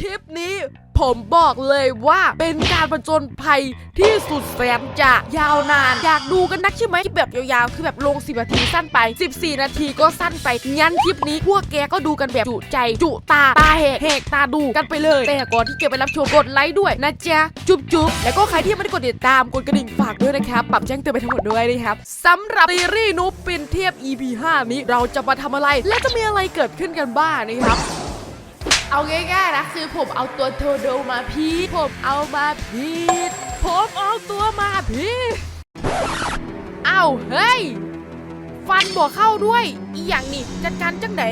คลิปนี้ผมบอกเลยว่าเป็นการประจนภัยที่สุดแสนจะยาวนาน อยากดูกันนักใช่ไหมคลิปแบบยาวๆ คือแบบลง 10 นาทีสั้นไป 14 นาทีก็สั้นไป งั้นคลิปนี้พวกแกก็ดูกันแบบจุใจจุตา ตาแหกแหกตาดูกันไปเลย แต่ก่อนที่จะไปรับชมกดไลค์ด้วยนะจ๊ะ จุ๊บจุ๊บแล้วก็ใครที่ยังไม่ได้กดติดตามกดกระดิ่งฝากด้วยนะครับ ปรับแจ้งเตือนไปทั้งหมดด้วยนะครับสำหรับซีรีส์นูปินเทียบ EP 5 นี้เราจะมาทำอะไร และจะมีอะไรเกิดขึ้นกันบ้างนะครับ เอาง่ายๆนะคือผมเอาตัวโทโดมาพีดผมเอามาพีดผมเอาตัวมาพีดเอาเฮ้ยฟันบอกเข้าด้วย อีอย่างนี่จัดการจังไหน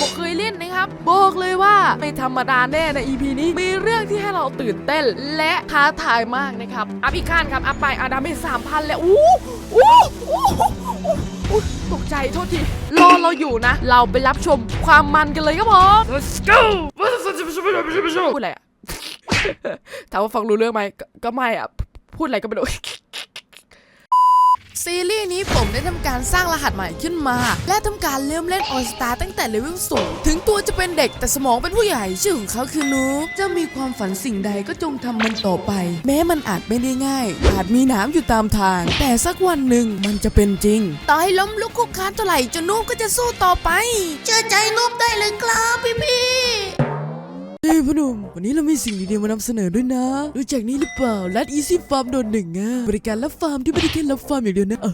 บอกเคยเล่นนะครับ บอกเลยว่าไม่ธรรมดาแน่ใน EP นี้ มีเรื่องที่ให้เราตื่นเต้น และท้าทายมากนะครับ อัพอีกขั้นครับ อัพไปอาดามจสามพันแล้ว อู้อู้อู้ ตกใจโทษทีรอเราอยู่นะ เราไปรับชมความมันกันเลยครับผม let's go พูดอะไรอะถามว่าฟังรู้เรื่องไหมกก็ไม่อะพูดอะไรก็ไม่รู้ ซีรีส์นี้ผมได้ทำการสร้างรหัสใหม่ขึ้นมา และทำการเริ่มเล่นออสตาตั้งแต่เลเวลสูงถึงตัวจะเป็นเด็กแต่สมองเป็นผู้ใหญ่ ชื่อของเขาคือนูบจะมีความฝันสิ่งใดก็จงทำมันต่อไป แม้มันอาจไม่ได้ง่าย อาจมีน้ำอยู่ตามทาง แต่สักวันหนึ่งมันจะเป็นจริง ต่อให้ล้มลุกคลุกคานเท่าไหร่จานูบก็จะสู้ต่อไป เชื่อใจนูบได้เลยครับพี่พี่ ฮ้ยพนุ่มวันนี้เรามีสิ่งดีๆมานำเสนอด้วยนะ รู้จักนี่หรือเปล่ารัดอีซี่ฟาร์มโดนหนึ่งอะบริการรับฟาร์มที่ไม่ได้แค่รับฟาร์มอย่างเดียวนะเออ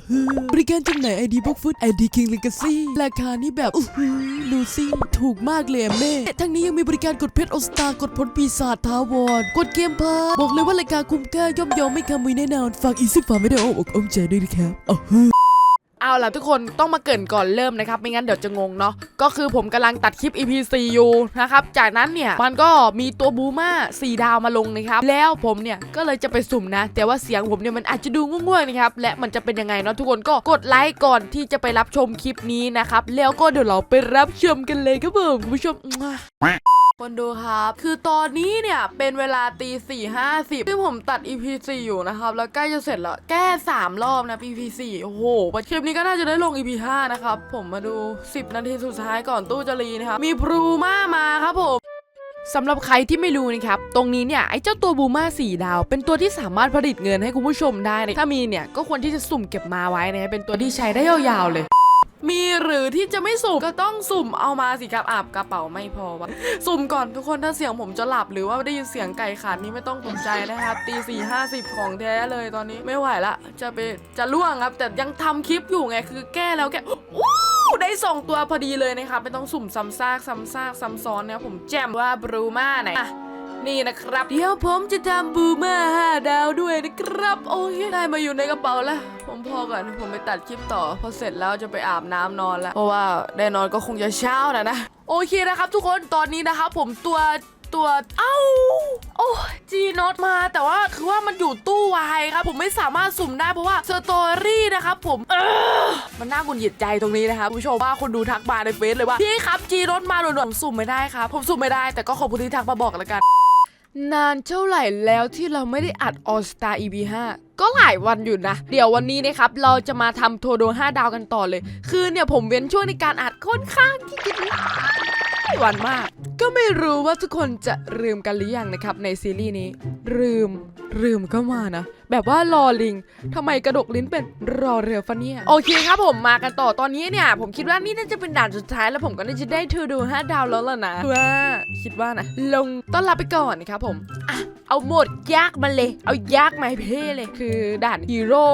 บริการจำหน่ายไอดีบ็อกฟุตไอดีคิงเลกาซี่ราคานี่แบบอู้หูดูสิถูกมากเลยแม่ทั้งนี้ยังมีบริการกดเพชรออสตากดผลปีศาจทาวรกดเกมพาร์บอกเลยว่าราคาคุ้มค่าย่อมเยอมไม่คำมือแน่นอนฝากอีซี่ฟาร์มไม่ได้เอาอกอ้อมใจด้วยนะครับเออ เอาล่ะทุกคนต้องมาเกินก่อนเริ่มนะครับ ไม่งั้นเดี๋ยวจะงงเนาะก็คือผมกำลังตัดคลิป EP 4อยู่นะครับ จากนั้นเนี่ยมันก็มีตัวบูมา4ดาวมาลงนะครับ แล้วผมเนี่ยก็เลยจะไปสุ่มนะ แต่ว่าเสียงผมเนี่ยมันอาจจะดูง่วงๆนะครับ และมันจะเป็นยังไงเนาะทุกคนก็กดไลค์ก่อนที่จะไปรับชมคลิปนี้นะครับ แล้วก็เดี๋ยวเราไปรับชมกันเลยครับผมคุณผู้ชม คนดูครับ คือตอนนี้เนี่ย เป็นเวลาตีสี่ห้าสิบซึ่งผมตัด EP 4อยู่นะครับ แล้วใกล้จะเสร็จแล้ว แก้สามรอบนะ EP 4โอ้โหคลิปนี้ก็น่าจะได้ลง EP 5นะครับ ผมมาดู 10 นาทีสุดท้ายก่อนตู้จะรีนะครับ มีบรูมามาครับผมสำหรับใครที่ไม่รู้นะครับ ตรงนี้เนี่ย ไอ้เจ้าตัวบูมาสีดาว เป็นตัวที่สามารถผลิตเงินให้คุณผู้ชมได้นะถ้ามีเนี่ย ก็ควรที่จะสุ่มเก็บมาไว้นะเป็นตัวที่ใช้ได้ยาวๆเลย มีหรือที่จะไม่สุ่มก็ต้องสุ่มเอามาสิครับอาบกระเป๋าไม่พอวะสุ่มก่อนทุกคนถ้าเสียงผมจะหลับหรือว่าได้ยินเสียงไก่ขาดนี่ไม่ต้องตกใจนะครับตีสี่ห้าสิบของแท้เลยตอนนี้ไม่ไหวละ จะไปจะล่วงครับ แต่ยังทำคลิปอยู่ไงคือแก้แล้วแก้อู้ได้สองตัวพอดีเลยนะครับไม่ต้องสุ่มซ้ำซากซ้ำซากซ้ำซ้อนเนี่ยผมแจ่มว่าบรูมาไหนอะ นี่นะครับ เดี๋ยวผมจะทำบูมาห้าดาวด้วยนะครับ โอเคได้มาอยู่ในกระเป๋าแล้ว ผมพอก่อนผมไปตัดคลิปต่อ พอเสร็จแล้วจะไปอาบน้ำนอนแล้ว เพราะว่าแน่นอนก็คงจะเช้านะนะ โอเคนะครับ ทุกคนตอนนี้นะครับผมตัวตัวเอ้าโอ้จีนอตมาแต่ว่าคือว่ามันอยู่ตู้วายครับผมไม่สามารถสุ่มได้เพราะว่าสตอรี่นะครับผมเออมันน่าหงุดหงิดใจตรงนี้นะครับผู้ชมว่าคนดูทักมาในเฟซเลยว่าพี่ครับจีนอตมาด่วนๆผมสุ่มไม่ได้ครับผมสุ่มไม่ได้แต่ก็ขอบคุณที่ทักมาบอกแล้วกัน นานเท่าไหร่แล้วที่เราไม่ได้อัด All Star EP 5ก็หลายวันอยู่นะ เดี๋ยววันนี้นะครับ เราจะมาทำโทโด 5 ดาวกันต่อเลย คือเนี่ยผมเว้นช่วงในการอัดค่อนข้างที่จะหลายวันมาก ก็ไม่รู้ว่าทุกคนจะลืมกันหรือยังนะครับในซีรีส์นี้ลืม ลืมก็มานะ แบบว่ารอลิงทำไมกระดกลิ้นเป็นรอเรือฟะเนี่ย โอเคครับผมมากันต่อตอนนี้เนี่ย ผมคิดว่านี่น่าจะเป็นด่านสุดท้ายแล้วผมก็น่าจะได้เธอดู5ดาวแล้วล่ะนะว่าคิดว่านะ ลงต้อนรับไปก่อนนะครับผมอะเอาโหมดยากมาเลย เอายากมาให้เพ่เลย คือด่านฮีโร่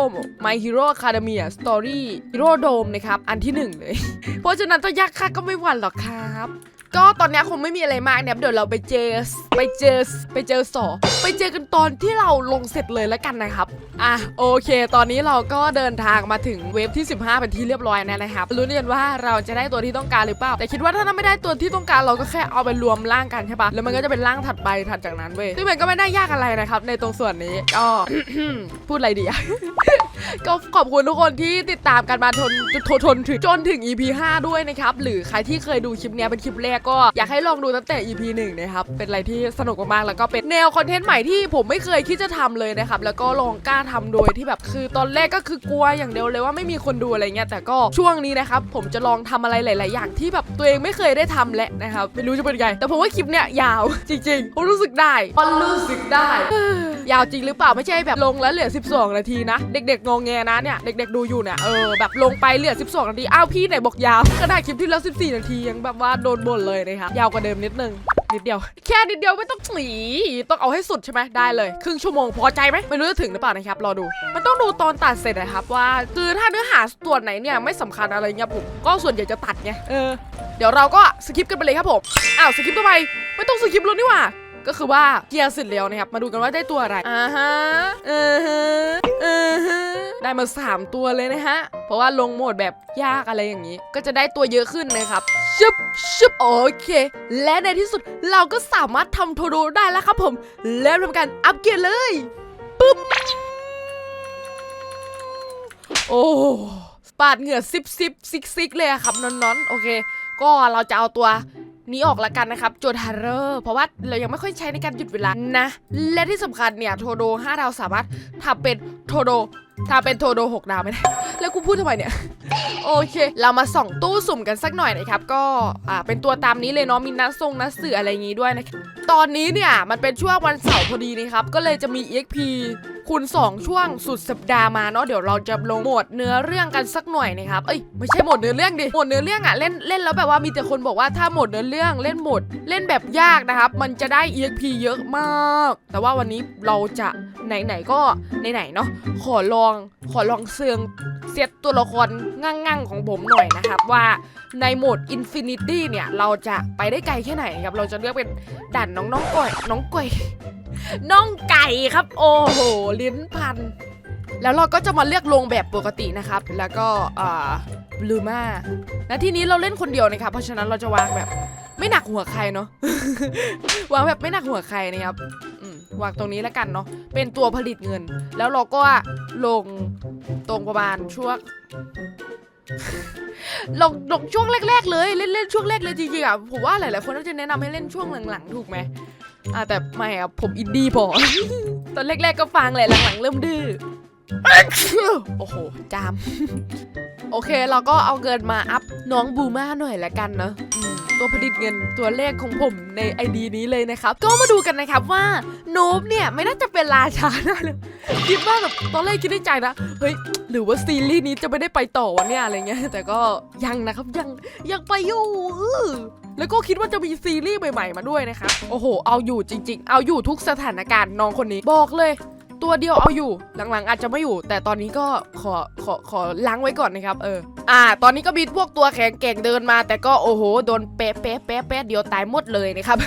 My Hero Academia Story Hero Dome นะครับ อันที่หนึ่งเลย เพราะฉะนั้นถ้ายากค่าก็ไม่หวั่นหรอกครับ ก็ตอนนี้คงไม่มีอะไรมากเนี่ยเดี๋ยวเราไปเจอไปเจอไปเจอสอไปเจอกันตอนที่เราลงเสร็จเลยแล้วกันนะครับ อะโอเค ตอนนี้เราก็เดินทางมาถึงเวฟที่ 15 เป็นที่เรียบร้อยแล้วนะครับรู้นกันว่าเราจะได้ตัวที่ต้องการหรือเปล่า แต่คิดว่าถ้าไม่ได้ตัวที่ต้องการเราก็แค่เอาไปรวมร่างกันใช่ปะแล้วมันก็จะเป็นร่างถัดไปถัดจากนั้นเว้ยซึ่งมันก็ไม่ได้ยากอะไรนะครับ ในตรงส่วนนี้ก็พูดอะไรดีอะก็ขอบคุณทุกคนที่ติดตามกันมาทนทนทนถึงจนถึง EP 5 ด้วยนะครับ หรือใครที่เคยดูคลิปเนี้ยเป็นคลิปแรกก็อยากให้ลองดูตั้งแต่ EP 1นะครับ เป็นอะไรที่สนุกมากๆ แล้วก็เป็นแนวคอนเทนต์ใหม่ที่ผมไม่เคยคิดจะทำเลยนะครับ แล้วก็ลองกล้าทำโดยที่แบบคือตอนแรกก็คือกลัวอย่างเดียวเลยว่าไม่มีคนดูอะไรเงี้ย แต่ก็ช่วงนี้นะครับผมจะลองทำอะไรหลาย ๆ อย่างที่แบบตัวเองไม่เคยได้ทำและนะครับ ไม่รู้จะเป็นไง แต่ผมว่าคลิปเนี้ยยาวจริงๆผมรู้สึกได้มันรู้สึกได้ยาวจริงหรือเปล่าไม่ใช่แบบลงแล้วเหลือ 12 นาทีนะ เด็ก ๆ งงแงนะเนี่ยเด็ก ๆ ดูอยู่เนี่ยเออแบบลงไปเหลือ 12 นาทีอ้าวพี่ไหนบอกยาวขนาดคลิปที่แล้ว 14 นาทียังแบบว่าโดนบ่นเลยนะครับยาวกว่าเดิมนิดนึงนิดเดียว แค่นิดเดียวไม่ต้องหนีต้องเอาให้สุดใช่ไหมได้เลย ครึ่งชั่วโมงพอใจไหมไม่รู้จะถึงหรือเปล่านะครับรอดู มันต้องดูตอนตัดเสร็จนะครับว่า คือถ้าเนื้อหาส่วนไหนเนี่ยไม่สำคัญอะไรเงี้ยผมก็ส่วนใหญ่จะตัดไงเออเดี๋ยวเราก็สกิปกันไปเลยครับผมอ้าวสกิปทำไมไม่ต้องสกิปแล้วนี่หว่าก็คือว่าเกียร์เสร็จแล้วนะครับ มาดูกันว่าได้ตัวอะไรอ่าฮะอ่าฮะอ่าฮะได้มา 3 ตัวเลยนะฮะ เพราะว่าลงโหมดแบบยากอะไรอย่างนี้ ก็จะได้ตัวเยอะขึ้นนะครับ ชึบชึบโอเค และในที่สุดเราก็สามารถทำโทโดได้แล้วครับผม แล้วทำการอัปเกรดเลยปึ๊บโอ้ปาดเหงื่อซิบซิบซิกซิกเลยอะครับนอนนอนโอเค ก็เราจะเอาตัวนี้ออกละกันนะครับโจทาร์เรอร์เพราะว่าเรายังไม่ค่อยใช้ในการหยุดเวลานะ และที่สำคัญเนี่ย โทโด 5 ดาวสามารถทำเป็นโทโด ถ้าเป็นโทโดหกดาวไม่ได้ แล้วกูพูดทำไมเนี่ย โอเค เรามาส่องตู้สุ่มกันสักหน่อยนะครับ ก็อ่าเป็นตัวตามนี้เลยเนาะ มีนัดทรงนัดสื่ออะไรอย่างงี้ด้วยนะครับ ตอนนี้เนี่ยมันเป็นช่วงวันเสาร์พอดีนะครับ ก็เลยจะมี EXP คูณ2 ช่วงสุดสัปดาห์มาเนาะเดี๋ยวเราจะลงโหมดเนื้อเรื่องกันสักหน่อยนะครับเอ้ยไม่ใช่โหมดเนื้อเรื่องดิโหมดเนื้อเรื่องอะเล่นเล่นแล้วแบบว่ามีแต่คนบอกว่าถ้าโหมดเนื้อเรื่องเล่นโหมดเล่นแบบยากนะครับ มันจะได้ EXP เยอะมาก แต่ว่าวันนี้เราจะไหนๆก็ไหนๆเนาะขอลองขอลองเสืองเซตตัวละครงั่งๆของผมหน่อยนะครับว่าในโหมด Infinity เนี่ย เราจะไปได้ไกลแค่ไหนครับ เราจะเลือกเป็นด่านน้องน้องก่อยน้องก่อย น้องไก่ครับ โอ้โห ลิ้นพัน แล้วเราก็จะมาเลือกลงแบบปกตินะครับ แล้วก็อ่าบลูมาและทีนี้เราเล่นคนเดียวนะครับ เพราะฉะนั้นเราจะวางแบบไม่หนักหัวใครเนาะ วางแบบไม่หนักหัวใครนะครับวางตรงนี้แล้วกันเนาะ เป็นตัวผลิตเงิน แล้วเราก็ลงตรงประมาณช่วงลงลงช่วงแรก ๆ เลยเล่นเล่นช่วงแรกเลยจริงๆอะผมว่าหลายๆคนน่าจะแนะนำให้เล่นช่วงหลังๆถูกไหม อ่าแต่ไม่อะผมอินดี้พอ ตอนแรกๆก็ฟังแหละหลังๆเริ่มดื้อ โอ้โห จาม โอเคเราก็เอาเงินมาอัพน้องบูมาหน่อยละกันเนอะอืมตัวผลิตเงินตัวเลขของผมในไอดีนี้เลยนะครับ ก็มาดูกันนะครับว่าโนบเนี่ยไม่น่าจะเป็นราชาได้เลยคิดว่าแบบตอนแรกคิดในใจนะ เฮ้ย หรือว่าซีรีส์นี้จะไม่ได้ไปต่อวะเนี่ยอะไรเงี้ย แต่ก็ยังนะครับยังยังไปอยู่อื้อ แล้วก็คิดว่าจะมีซีรีส์ใหม่ๆมาด้วยนะครับ โอ้โห เอาอยู่จริง ๆ เอาอยู่ทุกสถานการณ์น้องคนนี้บอกเลย ตัวเดียวเอาอยู่หลังๆ อาจจะไม่อยู่ แต่ตอนนี้ก็ขอขอขอล้างไว้ก่อนนะครับเออ อ่า ตอนนี้ก็มีพวกตัวแข็งเก่งเดินมา แต่ก็โอ้โหโดนเป๊ะเป๊ะเป๊ะเป๊ะเดียวตายหมดเลยนะครับ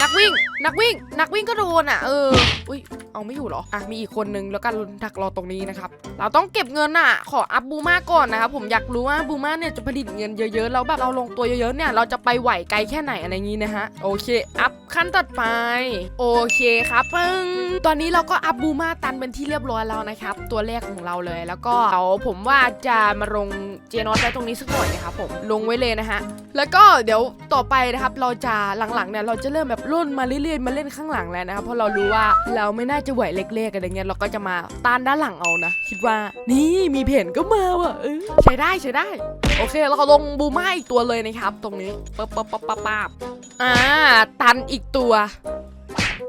นักวิ่ง นักวิ่ง นักวิ่งก็โดนอะ เออ อุ้ย เอาไม่อยู่หรอ อะ มีอีกคนนึงแล้วกันดักรอตรงนี้นะครับ เราต้องเก็บเงินอะ ขออัพบูมาก่อนนะครับผมอยากรู้ว่าบูมาเนี่ยจะผลิตเงินเยอะๆ แล้วแบบเราลงตัวเยอะๆ เนี่ย เราจะไปไหวไกลแค่ไหนอะไรงี้นะฮะ โอเค อัพขั้นตัดไป โอเคครับปึ้งตอนนี้เราก็อัพบูมาตันเป็นที่เรียบร้อยแล้วนะครับ ตัวแรกของเราเลย แล้วก็เดี๋ยวผมว่าจะมาลงเจนอสไว้ตรงนี้สักหน่อยนะครับผม ลงไว้เลยนะฮะ แล้วก็เดี๋ยวต่อไปนะครับ เราจะหลังๆเนี่ยเราจะเริ่มแบบรุ่นมาเรื่อยๆมาเล่นข้างหลังแล้วนะครับเพราะเรารู้ว่าเราไม่น่าจะไหวเล็กๆอะไรเงี้ยเราก็จะมาตานด้านหลังเอานะ คิดว่านี่มีเพนก็มาว่ะใช้ได้ใช้ได้ โอเคเราก็ลงบูม่าอีกตัวเลยนะครับ ตรงนี้ป๊บป๊บป๊บป๊บป๊บอ่าตันอีกตัว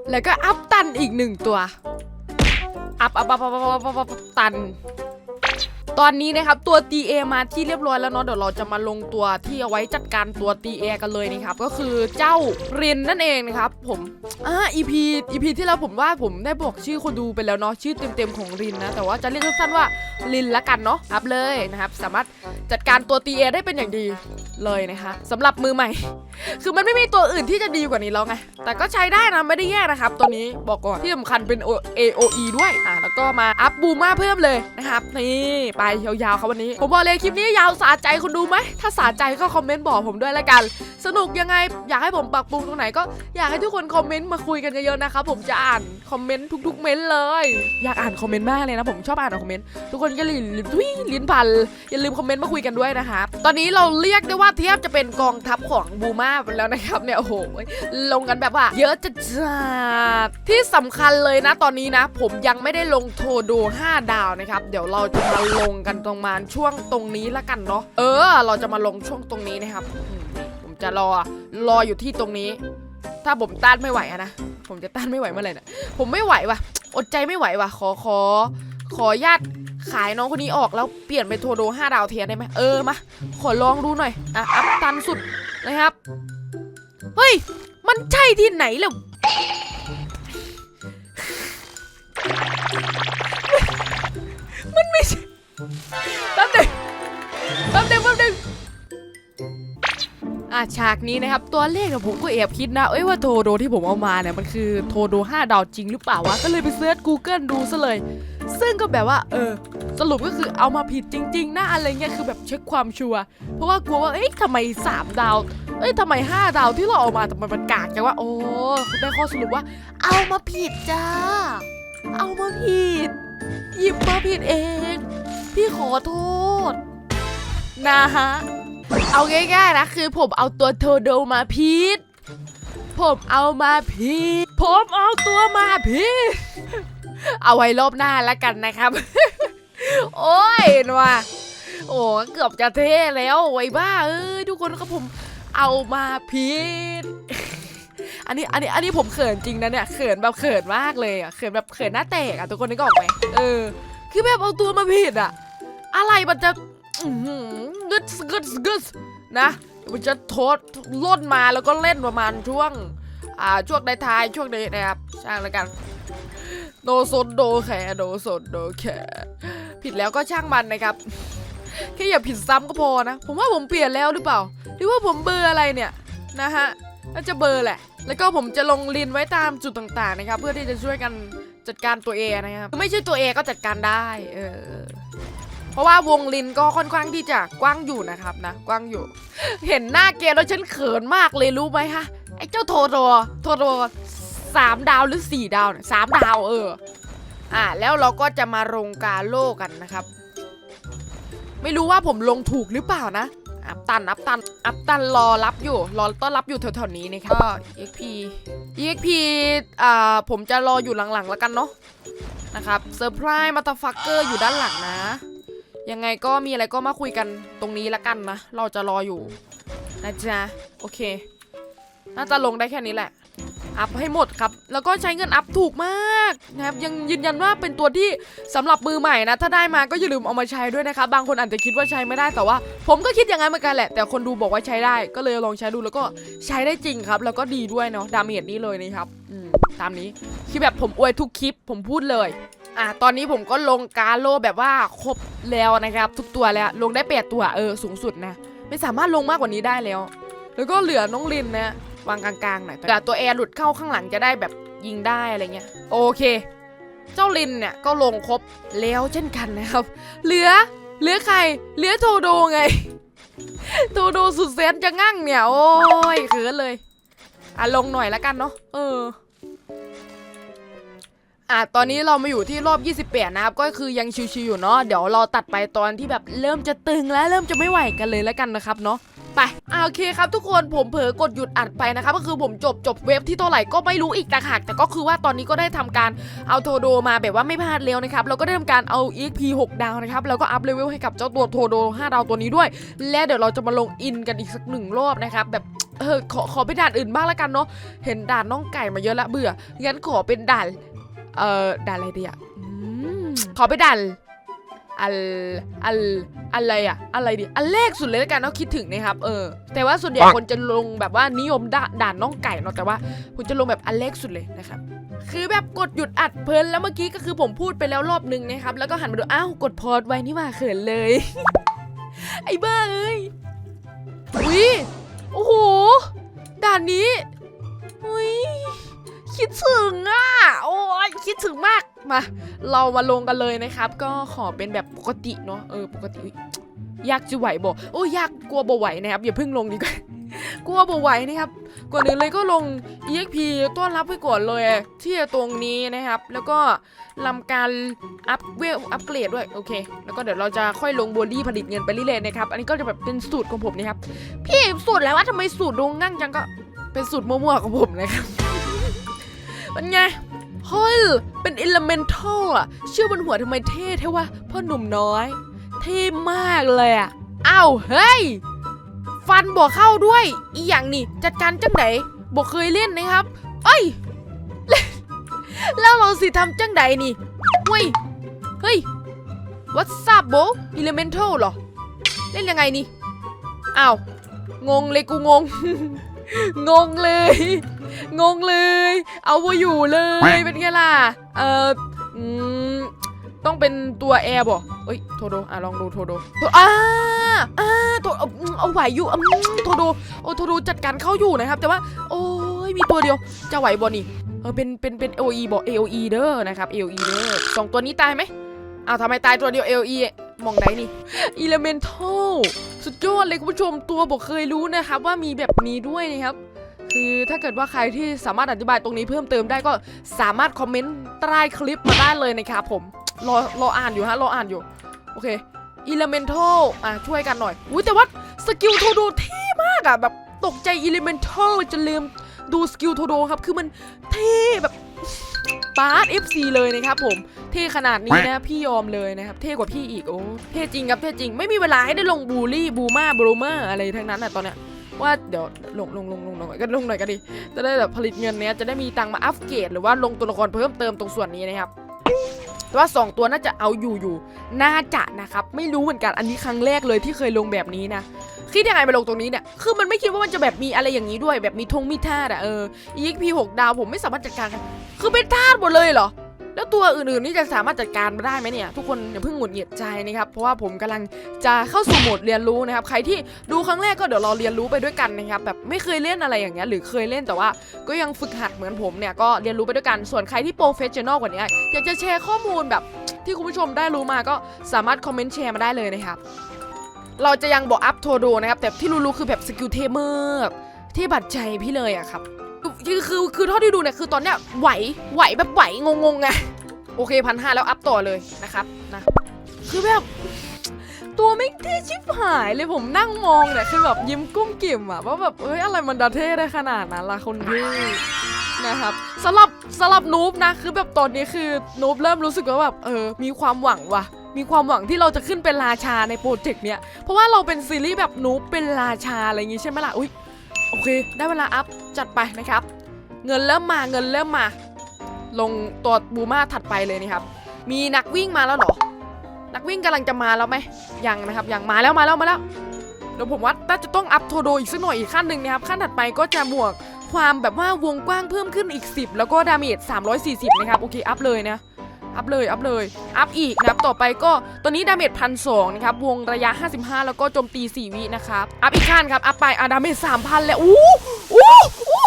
แล้วก็อัพตันอีกหนึ่งตัวอัพอัพอัพอัพอัพอัพตัน ตอนนี้นะครับตัว TA มาที่เรียบร้อยแล้วเนาะเดี๋ยวเราจะมาลงตัวที่เอาไว้จัดการตัว TA กันเลยนะครับก็คือเจ้าเรนนั่นเองนะครับผมอ่า EP EP ที่แล้วผมว่าผมได้บอกชื่อคนดูไปแล้วเนาะชื่อเต็มๆของรินนะแต่ว่าจะเรียกสั้นๆว่ารินละกันเนาะอัพเลยนะครับสามารถจัดการตัว TA ได้เป็นอย่างดีเลยนะคะสำหรับมือใหม่ คือมันไม่มีตัวอื่นที่จะดีกว่านี้แล้วไงแต่ก็ใช้ได้นะไม่ได้แย่นะครับตัวนี้บอกก่อนที่สำคัญเป็น AOE ด้วยอะแล้วก็มาอัพบูมาเพิ่มเลยนะครับนี่ไปายยาวๆครับวันนี้ ผมบอกเลยคลิปนี้ยาวสะใจคุณดูไหม ถ้าสะใจก็คอมเมนต์บอกผมด้วยละกัน สนุกยังไงอยากให้ผมปรับปรุงตรงไหนก็อยากให้ทุกคนคอมเมนต์มาคุยกันเยอะๆนะครับผมจะอ่านคอมเมนต์ทุกๆเมนต์เลย อยากอ่านคอมเมนต์มากเลยนะผมชอบอ่านคอมเมนต์ทุกคนก็ลิ้นทุยลิ้นพันอย่าลืมคอมเมนต์มาคุยกันด้วยนะครับตอนนี้เราเรียกได้ว่าเทียบจะเป็นกองทัพของบูมาไปแล้วนะครับเนี่ยโอ้โหลงกันแบบว่า เยอะจัดๆที่สำคัญเลยนะตอนนี้นะ ผมยังไม่ได้ลงโทโด 5 ดาวนะครับเดี๋ยวเราจะมาลงงกันตรงมาช่วงตรงนี้ละกันเนาะเออ เราจะมาลงช่วงตรงนี้นะครับผมจะรอรออยู่ที่ตรงนี้ ถ้าผมต้านไม่ไหวอะนะผมจะต้านไม่ไหวเมื่อไหร่นะผมไม่ไหวว่ะอดใจไม่ไหวว่ะขอขอ ขอญาตขายน้องคนนี้ออกแล้วเปลี่ยนเป็นโทโด5ดาวเทียนได้ไหมเออมาขอลองดูหน่อยอะอัพตันสุดนะครับ เฮ้ย มันใช่ที่ไหนล่ะ แป๊บหนึงแป๊บหนึงแป๊บหนึงอะฉากนี้นะครับตัวเลขอะผมก็แอบคิดนะ เอ้ยว่าโทโดที่ผมเอามาเนี่ยมันคือโทโด 5 ดาวจริงหรือเปล่าวะ ก็เลยไปเซิร์ช Google ดูซะเลย ซึ่งก็แบบว่า เออ สรุปก็คือเอามาผิดจริง ๆนะอะไรเงี้ยคือแบบเช็คความชัวร์เพราะว่ากลัวว่าเอ๊ะทำไม 3 ดาว เอ้ยทำไม 5 ดาวที่เราเอามาทำไมมันกากจังวะโอ้ได้ข้อสรุปว่า เอามาผิดจ้า เอามาผิดหยิบมาผิดเอง พี่ขอโทษ นะฮะ เอาง่ายๆนะ คือผมเอาตัวโทโดมาผิดผมเอามาผิดผมเอาตัวมาผิดเอาไว้รอบหน้าแล้วกันนะครับ โอ้ยนว่าโอ้เกือบจะเท่แล้วไอ้บ้าเอ้ยทุกคนครับผมเอามาผิดอันนี้อันนี้อันนี้ผมเขินจริงนะเนี่ยเขินแบบเขินมากเลยอะเขินแบบเขินหน้าแตกอะทุกคนนึกออกไหมเออ คือแบบเอาตัวมาผิดอะอะไรมันจะกึดกึดกึดนะมันจะโทษล่นมาแล้วก็เล่นประมาณช่วง อ่าช่วงท้ายช่วงนี้นะครับช่างแล้วกันโดซนโดแคโดซนโดแคผิดแล้วก็ช่างมันนะครับแค่อย่าผิดซ้ำก็พอนะ ผมว่าผมเปลี่ยนแล้วหรือเปล่า หรือว่าผมเบอร์อะไรเนี่ยนะฮะน่าจะเบอร์แหละ แล้วก็ผมจะลงลินไว้ตามจุดต่างๆนะครับ เพื่อที่จะช่วยกัน จัดการตัวเอนะครับไม่ใช่ตัวเอก็จัดการได้ เออ เพราะว่าวงลินก็ค่อนข้างที่จะกว้างอยู่นะครับนะ กว้างอยู่ เห็นหน้าเกมแล้วฉันเขินมากเลยรู้ไหมฮะไอ้เจ้าโทโรโทโรสามดาวหรือสี่ดาวเนี่ยสามดาวเออ อ่าแล้วเราก็จะมาลงกาโลกันนะครับ ไม่รู้ว่าผมลงถูกหรือเปล่านะ อัพตัน อัพตัน อัพตันรอรับอยู่ รอต้อนรับอยู่แถวๆนี้นะครับก็ EXP EXP อ่า ผมจะรออยู่หลังๆแล้วกันเนาะ นะครับ เซอร์ไพรส์มาตาฟักเกอร์อยู่ด้านหลังนะ ยังไงก็มีอะไรก็มาคุยกันตรงนี้ละกันนะ เราจะรออยู่นะจ๊ะ โอเค น่าจะลงได้แค่นี้แหละ อัพให้หมดครับ แล้วก็ใช้เงินอัพถูกมากนะครับยังยืนยันว่าเป็นตัวที่สำหรับมือใหม่นะ ถ้าได้มาก็อย่าลืมเอามาใช้ด้วยนะครับ บางคนอาจจะคิดว่าใช้ไม่ได้แต่ว่า ผมก็คิดอย่างนั้นเหมือนกันแหละ แต่คนดูบอกว่าใช้ได้ก็เลยลองใช้ดูแล้วก็ใช้ได้จริงครับ แล้วก็ดีด้วยเนาะดาเมจนี้เลยนะครับตามนี้คือแบบผมอวยทุกคลิปผมพูดเลยอะตอนนี้ผมก็ลงกาโลแบบว่าครบแล้วนะครับ ทุกตัวแล้วลงได้แปดตัวเออสูงสุดนะ ไม่สามารถลงมากกว่านี้ได้แล้ว แล้วก็เหลือน้องลินนะ วางกลางๆหน่อยแต่ตัวแอร์หลุดเข้าข้างหลังจะได้แบบยิงได้อะไรเงี้ย โอเค เจ้าลินเนี่ยก็ลงครบแล้วเช่นกันนะครับ เหลือเหลือใคร เหลือโทโดไง โทโดสุดแสนจะงั่งเนี่ย โอ้ยเขินเลย อะลงหน่อยแล้วกันเนาะเอออะตอนนี้เรามาอยู่ที่รอบ 28 นะครับ ก็คือยังชิวๆอยู่เนาะเดี๋ยวเราตัดไปตอนที่แบบเริ่มจะตึงแล้วเริ่มจะไม่ไหวกันเลยแล้วกันนะครับเนาะ ไปอะโอเคครับทุกคนผมเผลอกดหยุดอัดไปนะครับก็คือผมจบจบเว็บที่เท่าไหร่ก็ไม่รู้อีกต่างหากแต่ก็คือว่าตอนนี้ก็ได้ทำการเอาโทโดมาแบบว่าไม่พลาดเร็วนะครับแล้วก็ได้ทำการเอา EXP 6 ดาวนะครับแล้วก็อัพเลเวลให้กับเจ้าตัวโทโด 5 ดาวตัวนี้ด้วย และเดี๋ยวเราจะมาลงอินกันอีกสักหนึ่งรอบนะครับแบบเออขอขอไปด่านอื่นบ้างละกันเนาะเห็นด่านน้องไก่มาเยอะละเบื่องั้นขอเป็นด่านเอ่อด่านอะไรดีอะอืมขอไปด่าน อันอันอะไรอะอะไรดิอันแรกสุดเลยแล้วกันเนาะคิดถึงนะครับเออแต่ว่าส่วนใหญ่คนจะลงแบบว่านิยมด่าด่านน้องไก่เนาะแต่ว่าผมจะลงแบบอันแรกสุดเลยนะครับคือแบบกดหยุดอัดเพลินแล้วเมื่อกี้ก็คือผมพูดไปแล้วรอบนึงนะครับแล้วก็หันมาดูอ้าวกดพอดไว้นี่ว่าเขินเลย ไอ้บ้าเอ้ยอุ้ยโอ้โหด่านนี้อุ้ย คิดถึงอะ โอ้ยคิดถึงมากมา เรามาลงกันเลยนะครับ ก็ขอเป็นแบบปกติเนาะเออปกติอยากจะไหวบ่โอ้ยากกลัวบ่ไหวนะครับอย่าเพิ่งลงดีกว่ากลัวบ่ไหวนะครับก่อนอื่นเลยก็ลง EXP ต้อนรับไปก่อนเลยที่ตรงนี้นะครับ แล้วก็ทำการอัพเวลอัพเกรดด้วยโอเค แล้วก็เดี๋ยวเราจะค่อยลงโบลี่ผลิตเงินไปเรื่อยๆนะครับ อันนี้ก็จะแบบเป็นสูตรของผมนะครับพี่สูตรแล้วว่าทำไมสูตรดงงั่งจังก็เป็นสูตรมั่วๆของผมนะครับ เป็นไงเฮ้ยเป็นอิเลเมนทัลอะชื่อบนหัวทำไมเท่เท่วะพ่อหนุ่มน้อย เท่มากเลยอะอ้าวเฮ้ย ฟันบอกเข้าด้วย อีอย่างนี่จัดการจังไหนบอกเคยเล่นนะครับ เอ้ย แล้วเราสิทำจังไหนนี่เฮ้ย เฮ้ย what's up bro elemental เหรอ เล่นยังไงนี่ อ้าว งงเลยกูงง งงเลย งงเลย เอาไว้อยู่เลยเป็นไงล่ะ เอ่ออืมต้องเป็นตัวแอร์บ่เอ้ย โทโด อะ ลองดูโทโดโทอ่าอ่าโทเอาอืมเอาไหวอยู่อืมโทโด โอ้โทโดจัดการเข้าอยู่นะครับ แต่ว่า โอ้ย มีตัวเดียว จะไหวบ่นี่ เออ เป็น เป็น เป็น AOE บ่ AOE เด้อ นะครับ AOE เด้อสองตัวนี้ตายไหมอ้าวทำไมตายตัวเดียว AOE มองไหนนี่ Elemental สุดยอดเลยคุณผู้ชมตัวบอกเคยรู้นะครับว่ามีแบบนี้ด้วยนะครับ คือถ้าเกิดว่าใครที่สามารถอธิบายตรงนี้เพิ่มเติมได้ก็สามารถคอมเมนต์ใต้คลิปมาได้เลยนะครับผมรอรออ่านอยู่ฮะรออ่านอยู่โอเค Elemental อะช่วยกันหน่อยอุ้ยแต่ว่าสกิลโทโดเท่มากอะแบบตกใจ Elemental จะลืมดูสกิลโทโดครับ คือมันเท่แบบปาร์ต FC เลยนะครับผม เท่ขนาดนี้นะพี่ยอมเลยนะครับเท่กว่าพี่อีกโอ้เท่จริงครับเท่จริงไม่มีเวลาให้ได้ลงบูลลี่บูมาบรูมาอะไรทั้งนั้นอะตอนเนี้ยว่าเดี๋ยวลงลงลงลงหน่อยก็ลงหน่อยก็ดี จะได้แบบผลิตเงินเนี้ยจะได้มีตังมาอัพเกรดหรือว่าลงตัวละครเพิ่มเติมตรงส่วนนี้นะครับแต่ว่า 2 ตัวน่าจะเอาอยู่อยู่ น่าจะนะครับ ไม่รู้เหมือนกันอันนี้ครั้งแรกเลยที่เคยลงแบบนี้นะคิดยังไงไปลงตรงนี้เนี่ยคือมันไม่คิดว่ามันจะแบบมีอะไรอย่างนี้ด้วย แบบมีธงมีท่าอะเออ EXP 6ดาวผมไม่สามารถจัดการกันคือเป็นท่าหมดเลยเหรอ แล้วตัวอื่นๆนี่จะสามารถจัดการมาได้ไหมเนี่ย ทุกคนอย่าเพิ่งหงุดหงิดใจนะครับ เพราะว่าผมกำลังจะเข้าสู่โหมดเรียนรู้นะครับ ใครที่ดูครั้งแรกก็เดี๋ยวเราเรียนรู้ไปด้วยกันนะครับ แบบไม่เคยเล่นอะไรอย่างเงี้ย หรือเคยเล่นแต่ว่าก็ยังฝึกหัดเหมือนผมเนี่ย ก็เรียนรู้ไปด้วยกัน ส่วนใครที่โปรเฟชชั่นอลกว่านี้อยากจะแชร์ข้อมูลแบบที่คุณผู้ชมได้รู้มาก็สามารถคอมเมนต์แชร์มาได้เลยนะครับ เราจะยังบอกอัพโทโดนะครับ แต่ที่รู้ๆคือแบบสกิลเทมเมอร์ที่บัดใจพี่เลยอะครับ คือคือคือเท่าที่ดูเนี่ยคือตอนเนี้ยไหวไหวแบบไหวงงๆไงโอเคพันห้าแล้วอัพต่อเลยนะครับนะคือแบบตัวไม่เท่ชิบหายเลยผมนั่งมองเนี่ยคือแบบยิ้มกุ้มกิ่มอะว่าแบบเอ้ยอะไรมันดาเท่ได้ขนาดนั้นล่ะคนพี่นะครับสำหรับสำหรับนูบนะคือแบบตอนนี้คือนูบเริ่มรู้สึกว่าแบบเออมีความหวังว่ะมีความหวังที่เราจะขึ้นเป็นราชาในโปรเจกต์เนี้ยเพราะว่าเราเป็นซีรีส์แบบนูบเป็นราชาอะไรอย่างงี้ใช่ไหมล่ะอุ้ย โอเค ได้เวลาอัพจัดไปนะครับ เงินเริ่มมาเงินเริ่มมา ลงตัวบูมาถัดไปเลยนะครับ มีนักวิ่งมาแล้วเหรอ นักวิ่งกำลังจะมาแล้วไหมยังนะครับยังมาแล้วมาแล้วมาแล้วเดี๋ยวผมว่าน่าจะต้องอัพโทโดอีกสักหน่อยอีกขั้นหนึ่งนะครับขั้นถัดไปก็จะบวกความแบบว่าวงกว้างเพิ่มขึ้นอีก 10 แล้วก็ดาเมจ340 นะครับ โอเค อัพเลยนะ อัพเลย อัพเลย อัพอีกนะครับ ต่อไปก็ตอนนี้ดาเมจพันสองนะครับ วงระยะ 55 แล้วก็โจมตี 4 วินะครับ อัพอีกขั้นครับ อัพไปอะดาเมจ3,000แล้วอู้อู้อู้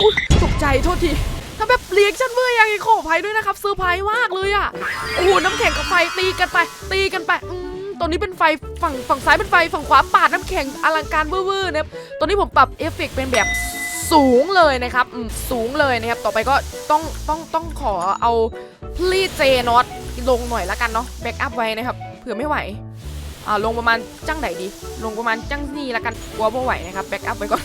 อู้ตกใจโทษทีถ้าแบบเรียกชันเวอร์ยังไงขออภัยด้วยนะครับเซอร์ไพรส์มากเลยอะ โอ้โห น้ำแข็งกับไฟตีกันไป ตีกันไปอืมตอนนี้เป็นไฟฝั่งฝั่งซ้ายเป็นไฟฝั่งขวาปาดน้ำแข็งอลังการเวอร์ๆนะครับตอนนี้ผมปรับเอฟเฟกต์เป็นแบบสูงเลยนะครับสูงเลยนะครับ ต่อไปก็ต้องต้องต้องขอเอา ลีเจนอตลงหน่อยละกันเนาะแบ็กอัพไว้นะครับเผื่อไม่ไหวอ่าลงประมาณจังไหนดี ลงประมาณจังนี่ละกันกลัวไม่ไหวนะครับแบ็กอัพไว้ก่อน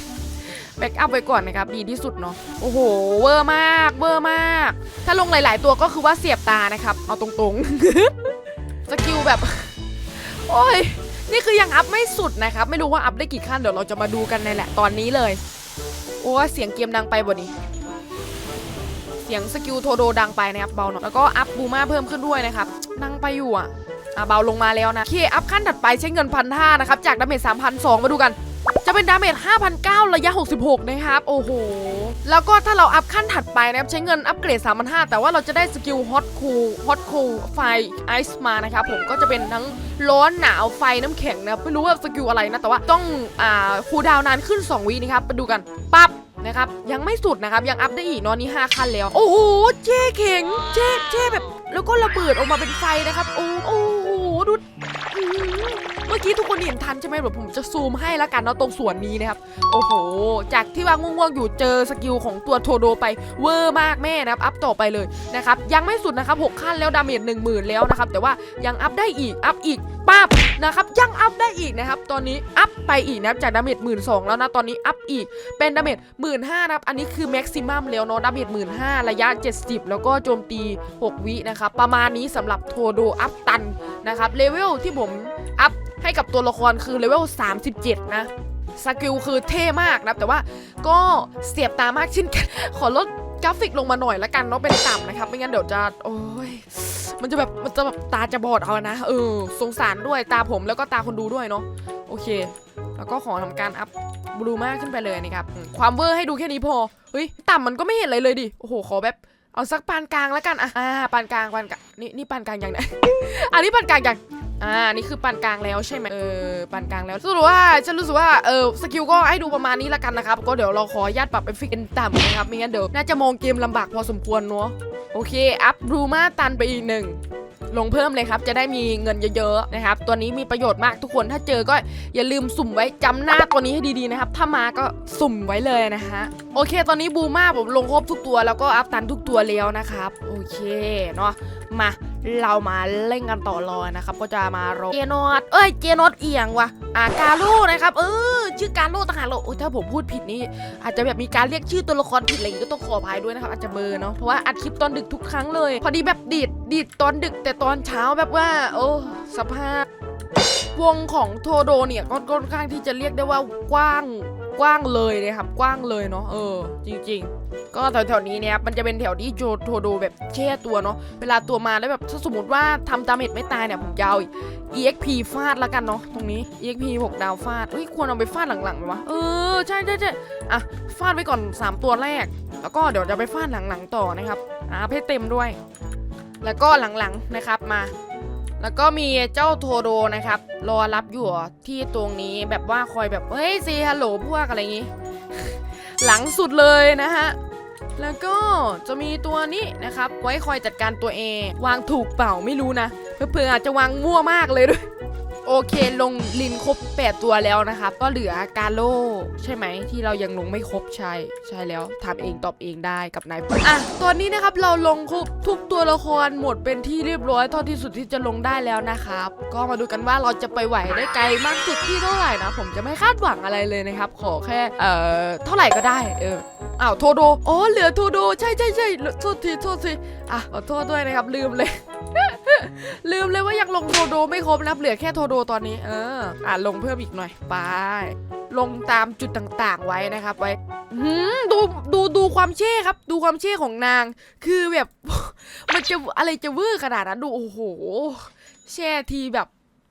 แบ็กอัพไว้ก่อนนะครับดีที่สุดเนาะโอ้โหเวอร์มากเวอร์มาก ถ้าลงหลาย ๆ ตัวก็คือว่าเสียบตานะครับ เอาตรงๆสกิลแบบโอ้ยนี่คือยังอัพไม่สุดนะครับ ไม่รู้ว่าอัพได้กี่ขั้นเดี๋ยวเราจะมาดูกันในแหละตอนนี้เลย โอ้เสียงเกมดังไปบ่นี้ เสียงสกิลโทโดดังไปนะครับเบาหน่อยแล้วก็อัพบูมาเพิ่มขึ้นด้วยนะครับดังไปอยู่อะอะเบาลงมาแล้วนะเคอัพขั้นถัดไปใช้เงินพันห้านะครับจากดาเมจสามพันสองมาดูกัน จะเป็นดาเมจ5,009ระยะ 66 นะครับ โอ้โห แล้วก็ถ้าเราอัพขั้นถัดไปนะครับใช้เงินอัพเกรด3,500แต่ว่าเราจะได้สกิลฮอตคูลฮอตคูลไฟไอซ์มานะครับผมก็จะเป็นทั้งร้อนหนาวไฟน้ำแข็งนะไม่รู้ว่าสกิลอะไรนะแต่ว่าต้องอ่าคูลดาวน์นานขึ้น 2วินะครับไปดูกันปั๊บ นะครับยังไม่สุดนะครับยังอัพได้อีกเนาะนี่5ขั้นแล้ว โอ้โหเจ๊เข่งเจ๊เจ๊แบบ แล้วก็ระเบิดออกมาเป็นไฟนะครับ โอ้โอ้โห มื่อกี้ทุกคนเห็นทันใช่ไหมแบบผมจะซูมให้แล้วกันเนาะตรงส่วนนี้นะครับ โอ้โห จากที่ว่าง่วงๆอยู่เจอสกิลของตัวโทโดไปเวอร์มากแม่นะครับ อัพต่อไปเลยนะครับ ยังไม่สุดนะครับ6ขั้นแล้วดาเมจ1 0,000 แล้วนะครับ แต่ว่ายังอัพได้อีก อัพอีกปั๊บนะครับ ยังอัพได้อีกนะครับ ตอนนี้อัพไปอีกนะครับ จากดาเมจหมื่นสแล้วนะ ตอนนี้อัพอีก เป็นดาเมจหมื่นห้านะครับ อันนี้คือแม็กซิมัมแล้วเนาะ ดาเมจหมื่นห้าระยะ 70 แล้วก็โจมตี 6 วินะครับ ประมาณนี้สำหรับโทโดอัพตันนะครับ เลเวลที่ผมอัพให้กับตัวละครคือเลเวล 37 นะสกิลคือเท่มากนะแต่ว่าก็เสียบตามากเช่นกันขอลดกราฟิกลงมาหน่อยละกันเนาะเป็นต่ำนะครับ ไม่งั้นเดี๋ยวจะ โอ้ย มันจะแบบมันจะแบบตาจะบอดเอานะเออสงสารด้วยตาผมแล้วก็ตาคนดูด้วยเนาะโอเค แล้วก็ขอทำการอัพบลูมากขึ้นไปเลยนะครับ ความเวอร์ให้ดูแค่นี้พอเฮ้ยต่ำมันก็ไม่เห็นอะไรเลยดิโอ้โหขอแบบเอาสักปานกลางแล้วกันอะอ่าปานกลางปานกลางนี่นี่ปานกลางยังไงอันนี้ปานกลางยัง อ่านี่คือปานกลางแล้วใช่ไหมเออปานกลางแล้วสรุปว่าฉันรู้สึกว่าเออสกิลก็ให้ดูประมาณนี้ละกันนะครับ ก็เดี๋ยวเราขอญาตปรับเอฟเฟกต์เป็นต่ำนะครับไม่งั้นเดี๋ยวน่าจะมองเกมลำบากพอสมควรเนาะโอเค อัพรูมาตันไปอีกหนึ่ง ลงเพิ่มเลยครับ จะได้มีเงินเยอะๆนะครับ ตัวนี้มีประโยชน์มากทุกคน ถ้าเจอก็อย่าลืมสุ่มไว้จำหน้าตัวนี้ให้ดีๆนะครับ ถ้ามาก็สุ่มไว้เลยนะฮะ โอเค ตอนนี้บูมาผมลงครบทุกตัวแล้วก็อัพตันทุกตัวแล้วนะครับ โอเคเนาะ มาเรามาเล่นกันต่อเลยนะครับ ก็จะมารอเจโนดเอ้ย เจโนดเอียงว่ะ อ่ากาโร่นะครับ เออ ชื่อการ่ต่างหากเรอโอ้ยถ้าผมพูดผิดนี่ อาจจะแบบมีการเรียกชื่อตัวละครผิดอะไรอย่างงี้ก็ต้องขออภัยด้วยนะครับ อาจจะเบอร์เนาะ เพราะว่าอัดคลิปตอนดึกทุกครั้งเลย พอดีแบบดีด ดีดตอนดึกแต่ตอนเช้าแบบว่า โอ้สภาพ วงของโทโดเนี่ยก็ค่อนข้างที่จะเรียกได้ว่ากว้างกว้างเลยนะครับกว้างเลยเนาะเออ จริง ๆ ก็แถวๆนี้เนี่ยมันจะเป็นแถวที่โจโทโดแบบแช่ตัวเนาะเวลาตัวมาแล้วแบบถ้าสมมติว่าทำดาเมจไม่ตายเนี่ยผมยาว EXP ฟาดแล้วกันเนาะตรงนี้ EXP 6 ดาวฟาดเฮ้ยควรเอาไปฟาดหลังๆไหมวะเออใช่ใช่ใช่อะฟาดไว้ก่อน 3 ตัวแรก แล้วก็เดี๋ยวจะไปฟาดหลังๆต่อนะครับอ่าให้เต็มด้วย แล้วก็หลังๆนะครับมา แล้วก็มีเจ้าโทโดนะครับรอรับอยู่ที่ตรงนี้แบบว่าคอยแบบเฮ้ยซีฮัลโหลพวกอะไรอย่างงี้ หลังสุดเลยนะฮะแล้วก็จะมีตัวนี้นะครับ ไว้คอยจัดการตัวเอง วางถูกเปล่าไม่รู้นะเพื่อๆอาจจะวางมั่วมากเลยด้วย โอเคลงลินครบ 8 ตัวแล้วนะครับ ก็เหลือกาโลใช่ไหมที่เรายังลงไม่ครบใช่ใช่แล้วทำเองตอบเองได้กับนายพลอะตอนนี้นะครับเราลงครบทุกตัวละครหมดเป็นที่เรียบร้อยเท่าที่สุดที่จะลงได้แล้วนะครับ ก็มาดูกันว่าเราจะไปไหวได้ไกลมากสุดที่เท่าไหร่นะ ผมจะไม่คาดหวังอะไรเลยนะครับ ขอแค่เอ่อเท่าไหร่ก็ได้เอออ้าวโทโดอ๋อเหลือโทโดใช่ใช่ใช่โทษทีโทษทีอะขอโทษด้วยนะครับลืมเลย ลืมเลยว่ายังลงโทโดไม่ครบนะเหลือแค่โทโดตอนนี้ เออ อะลงเพิ่มอีกหน่อยไปลงตามจุดต่างๆไว้นะครับ ไว้หืมดูดูดูความเช่ครับ ดูความเช่ของนาง คือแบบ มันจะอะไรจะวอร์ขนาดนั้นดูโอ้โห แช่ทีแบบ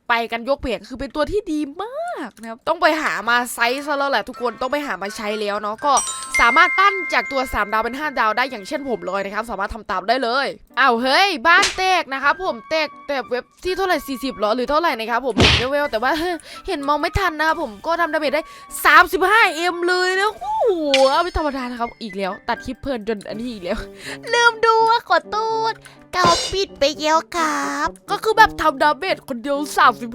ไปกันยกเปียกคือเป็นตัวที่ดีมากนะครับ ต้องไปหามาไซส์ซะแล้วแหละทุกคนต้องไปหามาใช้แล้วเนาะก็ สามารถปั้นจากตัว 3 ดาวเป็น 5 ดาวได้อย่างเช่นผมเลยนะครับ สามารถทำตามได้เลยอ้าวเฮ้ย บ้านแตกนะครับผมแตกแต่เว็บที่เท่าไหร่ 40หรอหรือเท่าไหร่นะครับผมเห็นเวลแต่ว่าเห็นมองไม่ทันนะครับผมก็ทำดาเมจได้ 35 m เลยนะโอ้โหไม่ธรรมดานะครับอีกแล้ว ตัดคลิปเพลินจนอันนี้อีกแล้วลืมดูว่าขอโทษเกาปิดไปเยอะครับ ก็คือแบบทำดาเมจคนเดียว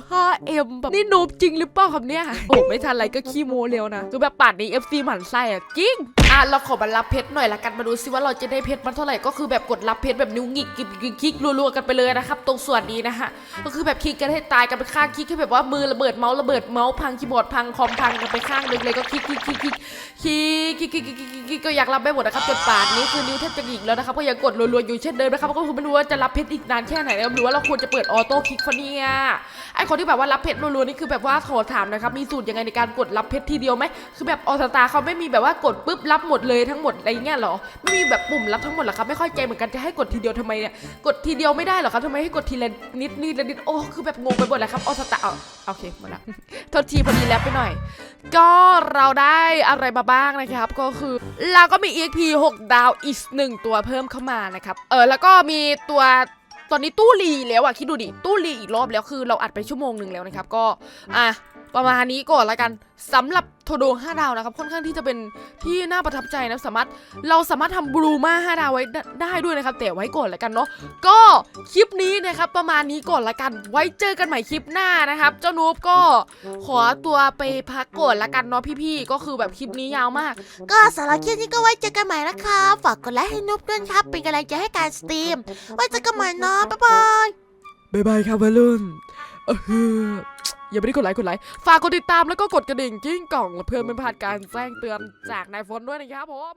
35 m แบบนี่นูบจริงหรือเปล่าครับเนี่ยโอ้ไม่ทันไรก็ขี้โมเร็วนะคือแบบป่านนี้ FC หมันไส้อะจริงอะเราขอมารับเพชรหน่อยละกันมาดูซิว่าเราจะได้เพชรมันเท่าไหร่ก็คือแบบกดรับเพชรแบบนิ้วหงิกกิบกิบคลิกรัวๆกันไปเลยนะครับ ตรงส่วนนี้นะฮะก็คือแบบคลิกกันให้ตายกันไปข้างคลิกให้แบบว่ามือระเบิดเมาส์ระเบิดเมาส์พังคีย์บอร์ดพังคอมพังกันไปข้างนึงเลยก็คลิกคลิกคลิกคลิกคลิกคลิกคลิกคลิกคลิกคลิกก็อยากรับไปหมดนะครับจนป่านนี้คือนิ้วแทบจะหงิกแล้วนะครับก็ยังกดรัวๆอยู่เช่นเดิมนะครับก็คือไม่รู้ว่าจะรับเพชรอีกนานแค่ไหนนะครับหรือว่าเราควรจะเปิดออโต้คลิกฟะเนี่ยไอคนที่แบบว่ารับเพชรรัวๆนี่คือแบบว่าขอถามนะครับมีสูตรยังไงในการกดรับเพชรทีเดียวไหมคือแบบออสตาเขาไม่มีแบบว่ากดปุ๊บรับหมดเลยทั้งหมดอะไรเงี้ยเหรอ ไม่มีแบบปุ่มรับทั้งหมดเหรอครับไม่เข้าใจเหมือนกันจะให้กดทีเดียวทำไมเนี่ยกดทีเดียวไม่ได้เหรอครับทำไมให้กดทีละนิดนิดละนิดโอ้คือแบบงงไปหมดเลยครับออสตาเอาโอเคหมดละโทษทีพอดีแล้วไปหน่อย ก็เราได้อะไรมาบ้างนะครับ ก็คือเราก็มี EXP 6 ดาวอีกหนึ่งตัวเพิ่มเข้ามานะครับเออแล้วก็มีตัวตอนนี้ตู้รีแล้วอะคิดดูดิตู้รีอีกรอบแล้วคือเราอัดไปชั่วโมงหนึ่งแล้วนะครับก็อะ ประมาณนี้ก่อนละกันสำหรับโทโด5ดาวนะครับค่อนข้างที่จะเป็นที่น่าประทับใจนะสามารถเราสามารถทำบลูมา5ดาวไว้ได้ได้ด้วยนะครับแต่ไว้ก่อนละกันเนาะก็คลิปนี้นะครับประมาณนี้ก่อนละกัน ไว้เจอกันใหม่คลิปหน้านะครับ เจ้านูบก็ขอตัวไปพักก่อนละกันเนาะพี่ๆก็คือแบบคลิปนี้ยาวมาก ก็สำหรับคลิปนี้ก็ไว้เจอกันใหม่นะครับฝากกดไลค์ให้นุ๊กด้วยนะครับเป็นกำลังใจให้การสตรีมไว้เจอกันใหม่เนาะบ๊ายบายบายบายครับวัยรุ่น เอออย่าไปได้กดไลค์กดไลค์ฝากกดติดตามแล้วก็กดกระดิ่งกิ้งกล่องเพื่อไม่พลาดการแจ้งเตือนจากนายฝนด้วยนะครับผม